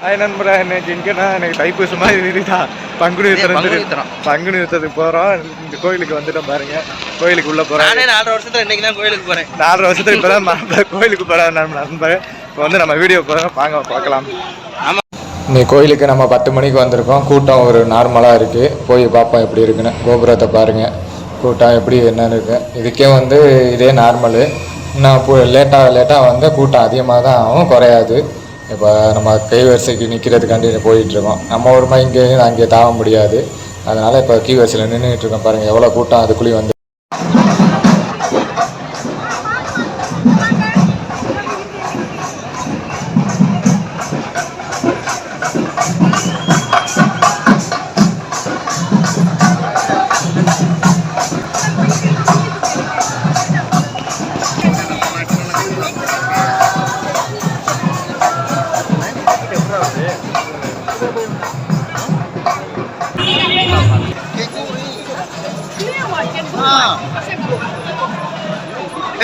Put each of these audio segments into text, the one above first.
Hi நண்பரா இன்னைக்கு எங்கன்னா எனக்கு தைப்பூசம் மாதிரி இருக்குதா பங்குனி உத்தரம். பங்குனி உத்தரத்துக்கு போகிறோம் இந்த கோயிலுக்கு வந்துட்டோம் பாருங்க. கோயிலுக்கு உள்ள போகிறோம் நானே நாலரை வருஷத்துல இன்னைக்கு தான் கோயிலுக்கு போறேன். நாலரை வருஷத்துக்கு இப்போ தான் கோயிலுக்கு போகிறேன் நண்பர். இப்போ வந்து நம்ம வீடியோ போகிறோம் வாங்க பார்க்கலாம். ஆமா. இன்னைக்கு கோயிலுக்கு நம்ம பத்து மணிக்கு வந்திருக்கோம். கூட்டம் ஒரு நார்மலாக இருக்குது போய் பார்ப்போம் எப்படி இருக்குன்னு. கோபுரத்தை பாருங்கள் கூட்டம் எப்படி என்னன்னு இருக்கு. இதுக்கே வந்து இதே நார்மலு. இன்னும் இப்போ லேட்டாக லேட்டாக வந்து கூட்டம் அதிகமாக தான் ஆகும். குறையாது. இப்போ நம்ம கை வரிசைக்கு நிற்கிறதுக்காண்டி போயிட்டுருக்கோம். நம்ம ஒரு மாதிரி இங்கே அங்கே தாவ முடியாது. அதனால் இப்போ கீ வரிசையில் நின்றுட்டு இருக்கோம் பாருங்கள் எவ்வளோ கூட்டம் அதுக்குள்ளேயும் வந்து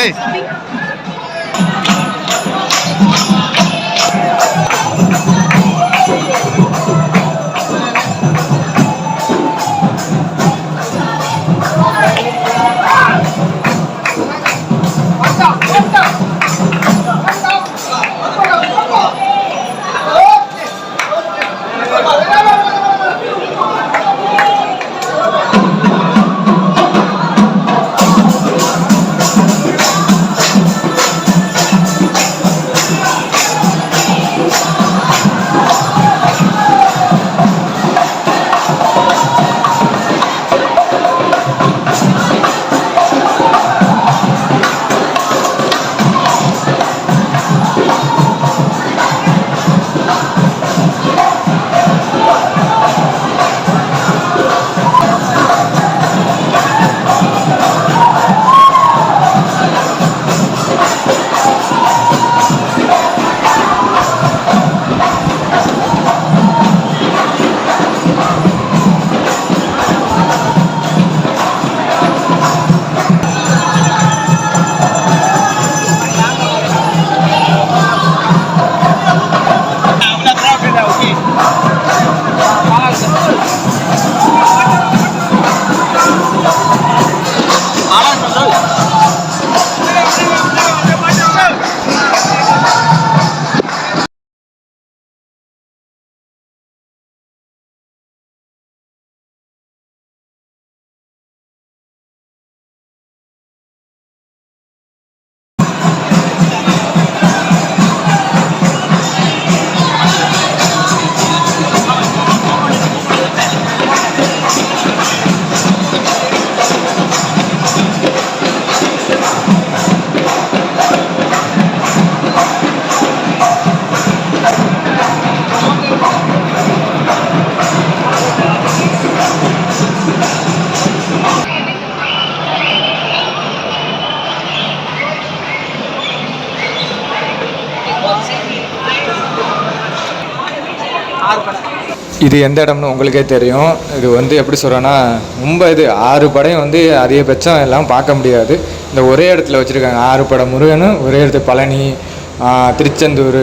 Hey. இது எந்த இடம்னு உங்களுக்கே தெரியும். இது வந்து எப்படி சொல்கிறேன்னா ரொம்ப இது ஆறு படையும் வந்து அதிகபட்சம் எல்லாம் பார்க்க முடியாது. இந்த ஒரே இடத்துல வச்சுருக்காங்க. ஆறு படம் முருகனும் ஒரே இடத்துல பழனி திருச்செந்தூர்.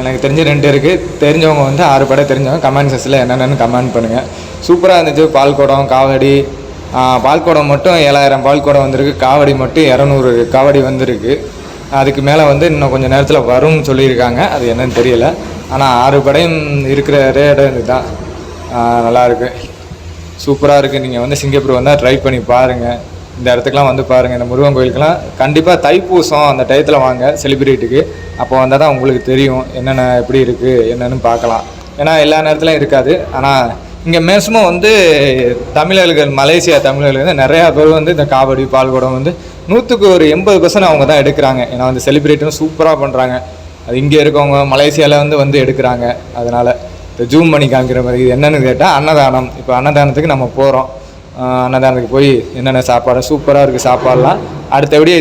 எனக்கு தெரிஞ்ச ரெண்டு இருக்குது தெரிஞ்சவங்க வந்து ஆறு படம் தெரிஞ்சவங்க கமெண்ட் செக்ஷனில் என்னென்னு கமெண்ட் பண்ணுங்கள் சூப்பராக இருந்துச்சு. பால்குடம் காவடி. பால்குடம் மட்டும் ஏழாயிரம் பால்குடம் வந்திருக்கு. காவடி மட்டும் இரநூறு காவடி வந்திருக்கு. அதுக்கு மேலே வந்து இன்னும் கொஞ்சம் நேரத்தில் வரும்னு சொல்லியிருக்காங்க. அது என்னன்னு தெரியல. ஆனால் ஆறு படையும் இருக்கிற ஒரே இடம் இதுதான். நல்லாயிருக்கு சூப்பராக இருக்குது நீங்கள் வந்து சிங்கப்பூர் வந்தால் ட்ரை பண்ணி பாருங்கள் இந்த இடத்துக்குலாம் வந்து பாருங்கள் இந்த முருகன் கோயிலுக்குலாம் கண்டிப்பாக தைப்பூசம் அந்த டயத்தில் வாங்க செலிப்ரேட்டுக்கு அப்போ வந்தால் தான் உங்களுக்கு தெரியும். என்னென்ன எப்படி இருக்குது என்னென்னு பார்க்கலாம். ஏன்னா எல்லா நேரத்துலையும் இருக்காது. ஆனால் இங்கே மேக்ஸிமம் வந்து தமிழர்கள் மலேசியா தமிழர்கள் வந்து நிறையா பேர் வந்து இந்த காவடி பால்குடம் வந்து நூற்றுக்கு ஒரு எண்பது பர்சன்ட் அவங்க தான் எடுக்கிறாங்க. ஏன்னா வந்து செலிப்ரேட்டும் சூப்பராக பண்ணுறாங்க அது இங்கே இருக்கவங்க மலேசியாவில் வந்து வந்து எடுக்கிறாங்க. அதனால் இந்த ஜூம் பண்ணி காமிக்கிற மாதிரி இது என்னென்னு கேட்டால் அன்னதானம். இப்போ அன்னதானத்துக்கு நம்ம போகிறோம் அன்னதானத்துக்கு போய் என்னென்ன சாப்பாடு? சூப்பராக இருக்குது சாப்பாடெலாம். அடுத்தபடி